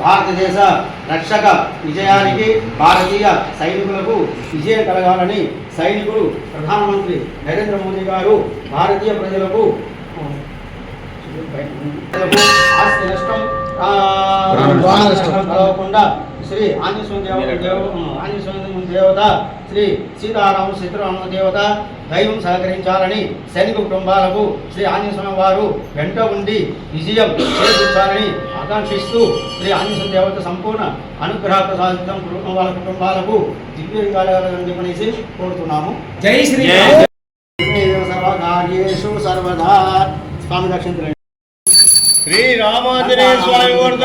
భారతదేశ రక్షక విజయానికి భారతీయ సైనికులకు విజయం కలగాలని సైనికులు ప్రధానమంత్రి నరేంద్ర మోదీ గారు భారతీయ ప్రజలకు ఆస్తి నష్టం ఆ, ప్రాణ నష్టం కలగకుండా శ్రీ ఆంజనేయ దేవ ఆంజనేయ దేవత. శ్రీ సీతారామ సీతారామ దేవత దైవం సహకరించాలని సైనిక కుటుంబాలకు శ్రీ ఆంజనేయ స్వామి వారు వెంట ఉండి విజయం చేకూర్చాలని ఆకాంక్షిస్తూ శ్రీ ఆంజనేయ దేవత సంపూర్ణ అనుగ్రహ ప్రసాదితం కుటుంబం వాళ్ళ కుటుంబాలకు దివ్యంగాలని చెప్పనేసి కోరుతున్నాము. జై శ్రీరామ్ సర్వకార్యేషు సర్వదా. స్వామి దక్షిణ శ్రీరామాంజనేయ స్వామి గోవింద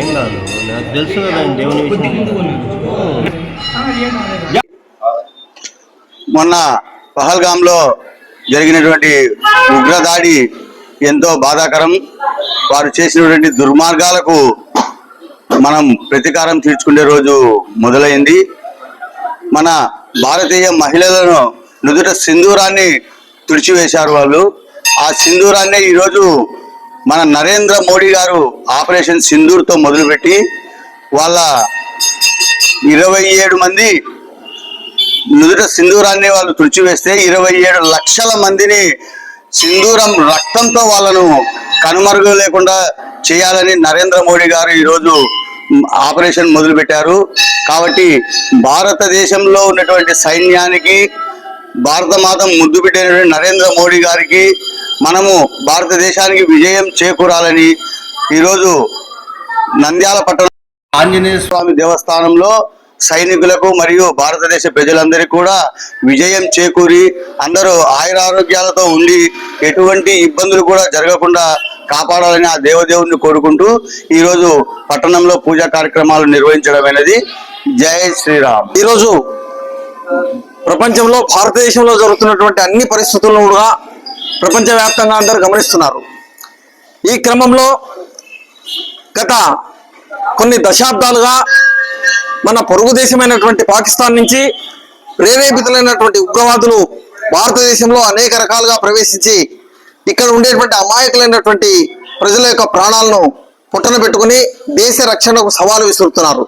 ఏం కాదు. నాకు తెలుసు కదా దేవుని విషయం. మొన్న పహల్గాంలో జరిగినటువంటి ఉగ్రదాడి ఎంతో బాధాకరం. వారు చేసినటువంటి దుర్మార్గాలకు మనం ప్రతీకారం తీర్చుకునే రోజు మొదలైంది. మన భారతీయ మహిళలను నుదుట సింధూరాన్ని తుడిచివేశారు వాళ్ళు. ఆ సింధూరాన్ని ఈరోజు మన నరేంద్ర మోడీ గారు ఆపరేషన్ సింధూర్తో మొదలుపెట్టి వాళ్ళ ఇరవై ఏడు మంది నుదుట సింధూరాన్ని వాళ్ళు తుడిచివేస్తే ఇరవై ఏడు లక్షల మందిని సింధూరం రక్తంతో వాళ్ళను కనుమరుగు లేకుండా చేయాలని నరేంద్ర మోడీ గారు ఈరోజు ఆపరేషన్ మొదలుపెట్టారు. కాబట్టి భారతదేశంలో ఉన్నటువంటి సైన్యానికి భారత మాత ముద్దు పెట్టినటువంటి నరేంద్ర మోడీ గారికి మనము భారతదేశానికి విజయం చేకూరాలని ఈరోజు నంద్యాల పట్టణం ఆంజనేయ స్వామి దేవస్థానంలో సైనికులకు మరియు భారతదేశ ప్రజలందరికీ కూడా విజయం చేకూరి అందరూ ఆయురారోగ్యాలతో ఉండి ఎటువంటి ఇబ్బందులు కూడా జరగకుండా కాపాడాలని ఆ దేవదేవుని కోరుకుంటూ ఈరోజు పట్టణంలో పూజా కార్యక్రమాలు నిర్వహించడం అనేది జై శ్రీరామ్. ఈరోజు ప్రపంచంలో భారతదేశంలో జరుగుతున్నటువంటి అన్ని పరిస్థితులను కూడా ప్రపంచవ్యాప్తంగా అందరూ గమనిస్తున్నారు. ఈ క్రమంలో గత కొన్ని దశాబ్దాలుగా మన పొరుగు దేశమైనటువంటి పాకిస్తాన్ నుంచి ప్రేరేపితులైనటువంటి ఉగ్రవాదులు భారతదేశంలో అనేక రకాలుగా ప్రవేశించి ఇక్కడ ఉండేటువంటి అమాయకులైనటువంటి ప్రజల యొక్క ప్రాణాలను పుట్టన పెట్టుకుని దేశ రక్షణకు సవాలు విసురుతున్నారు.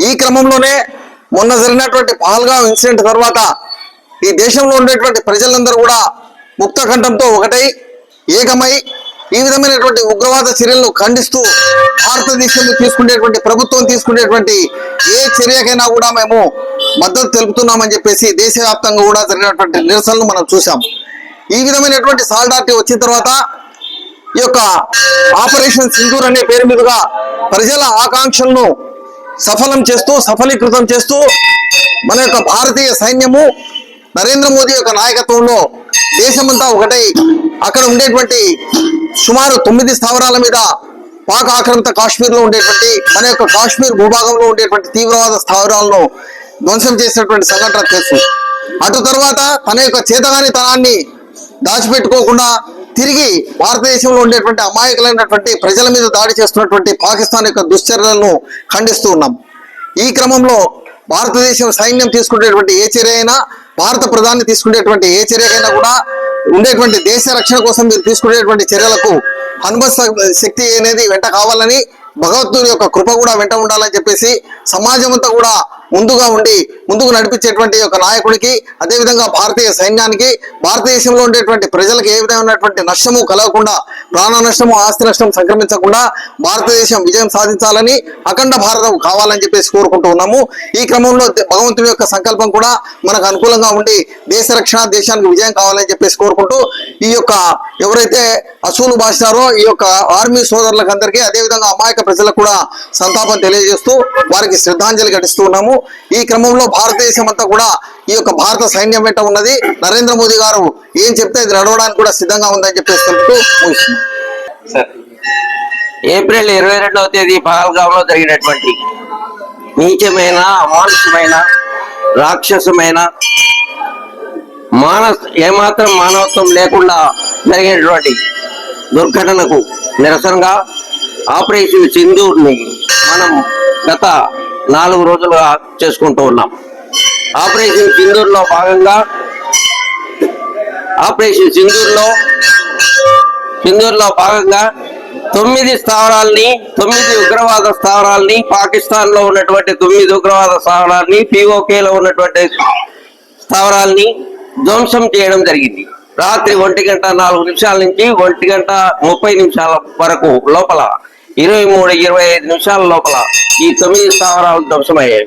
ఈ క్రమంలోనే మొన్న జరిగినటువంటి పహల్గాం ఇన్సిడెంట్ తర్వాత ఈ దేశంలో ఉండేటువంటి ప్రజలందరూ కూడా ముక్త కంఠంతో ఒకటై ఏకమై ఈ విధమైనటువంటి ఉగ్రవాద చర్యలను ఖండిస్తూ భారతదేశంలో తీసుకునేటువంటి ప్రభుత్వం తీసుకునేటువంటి ఏ చర్యకైనా కూడా మేము మద్దతు తెలుపుతున్నామని చెప్పేసి దేశవ్యాప్తంగా కూడా జరిగినటువంటి నిరసనలు మనం చూసాం ఈ విధమైనటువంటి సాల్డార్టీ వచ్చిన తర్వాత ఈ యొక్క ఆపరేషన్ సింధూర్ అనే పేరు మీదుగా ప్రజల ఆకాంక్షలను సఫలం చేస్తూ సఫలీకృతం చేస్తూ మన యొక్క భారతీయ సైన్యము నరేంద్ర మోదీ యొక్క నాయకత్వంలో దేశమంతా ఒకటై అక్కడ ఉండేటువంటి సుమారు తొమ్మిది స్థావరాల మీద పాక్ ఆక్రమిత కాశ్మీర్లో ఉండేటువంటి మన యొక్క కాశ్మీర్ భూభాగంలో ఉండేటువంటి తీవ్రవాద స్థావరాలను ధ్వంసం చేసినటువంటి సంఘటన తెలుసు అటు తర్వాత తన యొక్క చేతగాని తనాన్ని దాచిపెట్టుకోకుండా తిరిగి భారతదేశంలో ఉండేటువంటి అమాయకులైనటువంటి ప్రజల మీద దాడి చేస్తున్నటువంటి పాకిస్తాన్ యొక్క దుశ్చర్యలను ఖండిస్తూ ఉన్నాం. ఈ క్రమంలో భారతదేశం సైన్యం తీసుకునేటువంటి ఏ చర్య అయినా భారత ప్రధాని తీసుకునేటువంటి ఏ చర్య అయినా కూడా ఉండేటువంటి దేశ రక్షణ కోసం మీరు తీసుకునేటువంటి చర్యలకు హనుమత్ శక్తి అనేది వెంట కావాలని భగవద్గురు యొక్క కృప కూడా వెంట ఉండాలని చెప్పేసి సమాజం అంతా కూడా ముందుగా ఉండి ముందుకు నడిపించేటువంటి ఒక నాయకుడికి అదేవిధంగా భారతీయ సైన్యానికి భారతదేశంలో ఉండేటువంటి ప్రజలకు ఏ విధమైనటువంటి నష్టము కలగకుండా ప్రాణ నష్టము ఆస్తి నష్టం సంక్రమించకుండా భారతదేశం విజయం సాధించాలని అఖండ భారతం కావాలని చెప్పేసి కోరుకుంటూ ఉన్నాము. ఈ క్రమంలో భగవంతుని భగవంతుడి యొక్క సంకల్పం కూడా మనకు అనుకూలంగా ఉండి దేశ రక్షణ దేశానికి విజయం కావాలని చెప్పేసి కోరుకుంటూ ఈ యొక్క ఎవరైతే అసూలు భాషారో ఈ యొక్క ఆర్మీ సోదరులకు అందరికీ అదేవిధంగా అమాయక ప్రజలకు కూడా సంతాపం తెలియజేస్తూ వారికి శ్రద్ధాంజలి ఘటిస్తూ ఉన్నాము. ఈ క్రమంలో భారతదేశం అంతా కూడా ఈ యొక్క భారత సైన్యం వెంట ఉన్నది. నరేంద్ర మోదీ గారు ఏం చెప్తే ఇది నడవడానికి కూడా సిద్ధంగా ఉందని చెప్పేసి తెలుపుతూ ఏప్రిల్ ఇరవై రెండవ తేదీ పహల్గాంలో జరిగినటువంటి నీచమైన అమానుషమైన రాక్షసమైన మానస్ ఏమాత్రం మానవత్వం లేకుండా జరిగినటువంటి దుర్ఘటనకు నిరసనగా ఆపరేషన్ సింధూర్ని మనం గత నాలుగు రోజులుగా చేసుకుంటూ ఉన్నాం. ఆపరేషన్ సింధూర్లో భాగంగా ఆపరేషన్ సింధూర్లో సింధూర్లో భాగంగా తొమ్మిది స్థావరాల్ని తొమ్మిది ఉగ్రవాద స్థావరాల్ని పాకిస్తాన్లో ఉన్నటువంటి తొమ్మిది ఉగ్రవాద స్థావరాల్ని POK లో ఉన్నటువంటి స్థావరాల్ని ధ్వంసం చేయడం జరిగింది. రాత్రి ఒంటి గంట నాలుగు నిమిషాల నుంచి ఒంటి గంట ముప్పై నిమిషాల వరకు లోపల ఇరవై మూడు ఇరవై ఐదు నిమిషాల లోపల ఈ తొమ్మిది స్థావరాలు ధ్వంసమయ్యాయి.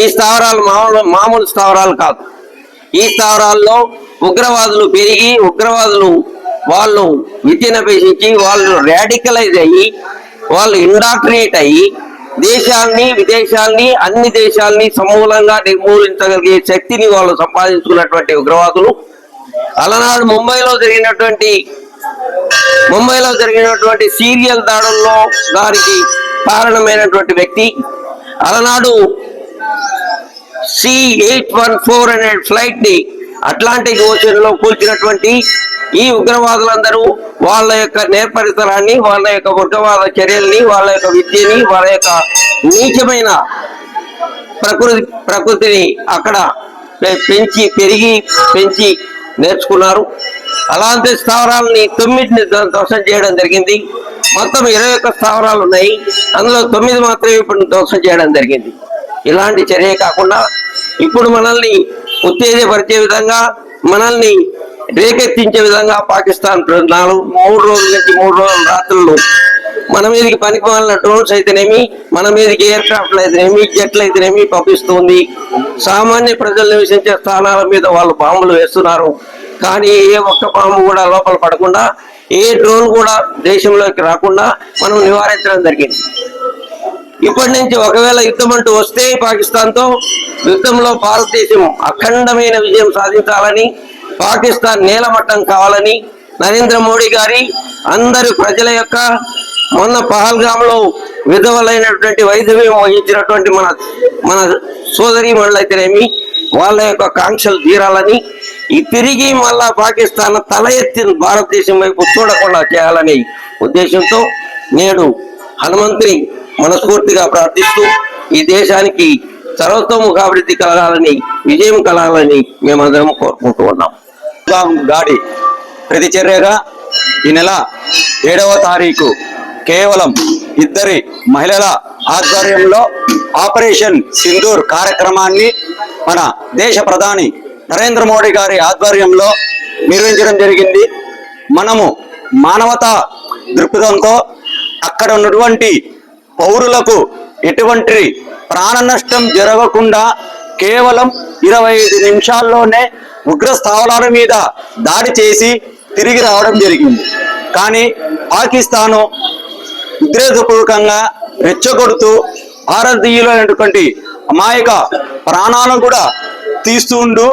ఈ స్థావరాలు మామూలు మామూలు స్థావరాలు కాదు. ఈ స్థావరాల్లో ఉగ్రవాదులు పెరిగి ఉగ్రవాదులు వాళ్ళు విద్యనభ్యసించి వాళ్ళు రాడికలైజ్ అయ్యి వాళ్ళు ఇండాక్ట్రియేట్ అయ్యి దేశాల్ని విదేశాల్ని అన్ని దేశాల్ని సమూలంగా నిర్మూలించగలిగే శక్తిని వాళ్ళు సంపాదించుకున్నటువంటి ఉగ్రవాదులు. అలనాడు ముంబైలో జరిగినటువంటి ముంబైలో జరిగినటువంటి సీరియల్ దాడుల్లో దానికి కారణమైనటువంటి వ్యక్తి. అలనాడు సి ఎయిట్ వన్ ఫోర్ అనే ఫ్లైట్ని అట్లాంటిక్ ఓషన్లో కూల్చినటువంటి ఈ ఉగ్రవాదులందరూ వాళ్ళ యొక్క నేర్పరితనాన్ని వాళ్ళ యొక్క ఉగ్రవాద చర్యల్ని వాళ్ళ యొక్క విద్యని వాళ్ళ యొక్క నీచమైన ప్రకృతి ప్రకృతిని అక్కడ పెంచి పెరిగి పెంచి నేర్చుకున్నారు. అలాంటి స్థావరాలని తొమ్మిదిని ధ్వ- ధ్వంసం చేయడం జరిగింది. మొత్తం ఇరవై ఒక్క స్థావరాలు ఉన్నాయి అందులో తొమ్మిది మాత్రమే ఇప్పుడు ధ్వంసం చేయడం జరిగింది. ఇలాంటి చర్య కాకుండా ఇప్పుడు మనల్ని ఉత్తేజపరిచే విధంగా మనల్ని రేకెత్తించే విధంగా పాకిస్తాన్ నాలుగు మూడు రోజుల నుంచి మూడు రోజుల రాత్రులు మన మీదకి పనికి మాలిన డ్రోన్స్ అయితేనేమి మన మీదకి ఎయిర్ క్రాఫ్ట్లు అయితేనేమి జెట్లు అయితేనేమి పంపిస్తుంది. సామాన్య ప్రజలు నివసించే స్థానాల మీద వాళ్ళు బాంబులు వేస్తున్నారు. కానీ ఏ ఒక్క బాంబు కూడా లోపల పడకుండా ఏ డ్రోన్ కూడా దేశంలోకి రాకుండా మనం నివారించడం జరిగింది. ఇప్పటి నుంచి ఒకవేళ యుద్ధం అంటూ వస్తే పాకిస్తాన్తో యుద్ధంలో భారతదేశం అఖండమైన విజయం సాధించాలని పాకిస్తాన్ నేలమట్టం కావాలని నరేంద్ర మోడీ గారి అందరి ప్రజల యొక్క మొన్న పహల్గాంలో విధవలైనటువంటి వైద్యం వహించినటువంటి మన మన సోదరి అయితేనేమి వాళ్ళ యొక్క కాంక్షలు తీరాలని ఈ తిరిగి మళ్ళా పాకిస్తాన్ తల ఎత్తి భారతదేశం వైపు చూడకుండా చేయాలనే ఉద్దేశంతో నేడు హనుమంతుని మనస్ఫూర్తిగా ప్రార్థిస్తూ ఈ దేశానికి సర్వతోముఖాభివృద్ధి కలగాలని విజయం కలగాలని మేమందరం కోరుకుంటూ ఉన్నాం. గాడి దాడి ప్రతిచర్యగా ఈ నెల ఏడవ తారీఖు కేవలం ఇద్దరి మహిళల ఆధ్వర్యంలో ఆపరేషన్ సింధూర్ కార్యక్రమాన్ని మన దేశ ప్రధాని నరేంద్ర మోడీ గారి ఆధ్వర్యంలో నిర్వహించడం జరిగింది. మనము మానవతా దృక్పథంతో అక్కడ ఉన్నటువంటి పౌరులకు ఎటువంటి ప్రాణ నష్టం జరగకుండా కేవలం ఇరవై ఐదు నిమిషాల్లోనే ఉగ్ర స్థావరాల మీద దాడి చేసి తిరిగి రావడం జరిగింది. కానీ పాకిస్తాను ఉద్రేకపూర్వకంగా రెచ్చగొడుతూ భారతీయులైనటువంటి అమాయక ప్రాణాలను కూడా తీస్తుండు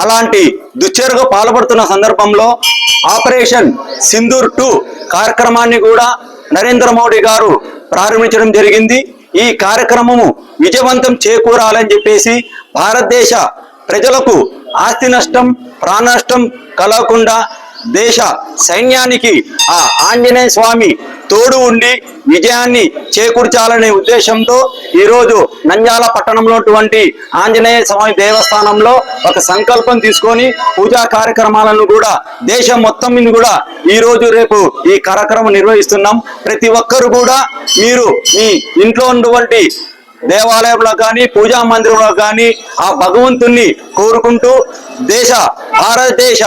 అలాంటి దుశ్చర్యకు పాల్పడుతున్న సందర్భంలో ఆపరేషన్ సింధూర్ టూ కార్యక్రమాన్ని కూడా నరేంద్ర మోడీ గారు ప్రారంభించడం జరిగింది. ఈ కార్యక్రమము విజయవంతం చేకూరాలని చెప్పేసి భారతదేశ ప్రజలకు ఆస్తి నష్టం ప్రాణ నష్టం కలగకుండా దేశ సైన్యానికి ఆ ఆంజనేయ స్వామి తోడు ఉండి విజయాన్ని చేకూర్చాలనే ఉద్దేశంతో ఈరోజు నంద్యాల పట్టణంలో ఆంజనేయ స్వామి దేవస్థానంలో ఒక సంకల్పం తీసుకొని పూజా కార్యక్రమాలను కూడా దేశం మొత్తం మీద కూడా ఈరోజు రేపు ఈ కార్యక్రమం నిర్వహిస్తున్నాం. ప్రతి ఒక్కరు కూడా మీరు మీ ఇంట్లో ఉన్నటువంటి దేవాలయంలో కానీ పూజా మందిరంలో కానీ ఆ భగవంతుణ్ణి కోరుకుంటూ దేశ భారతదేశ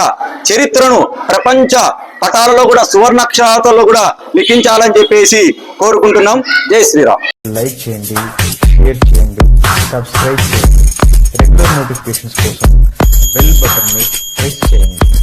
చరిత్రను ప్రపంచ పటాలలో కూడా సువర్ణాక్షరాలతో కూడా లిఖించాలని చెప్పేసి కోరుకుంటున్నాం. జై శ్రీరామ్. లైక్ చేయండి షేర్ చేయండి సబ్స్క్రైబ్ చేయండి. రెగ్యులర్ నోటిఫికేషన్స్ కోసం బెల్ బటన్ ప్రెస్ చేయండి.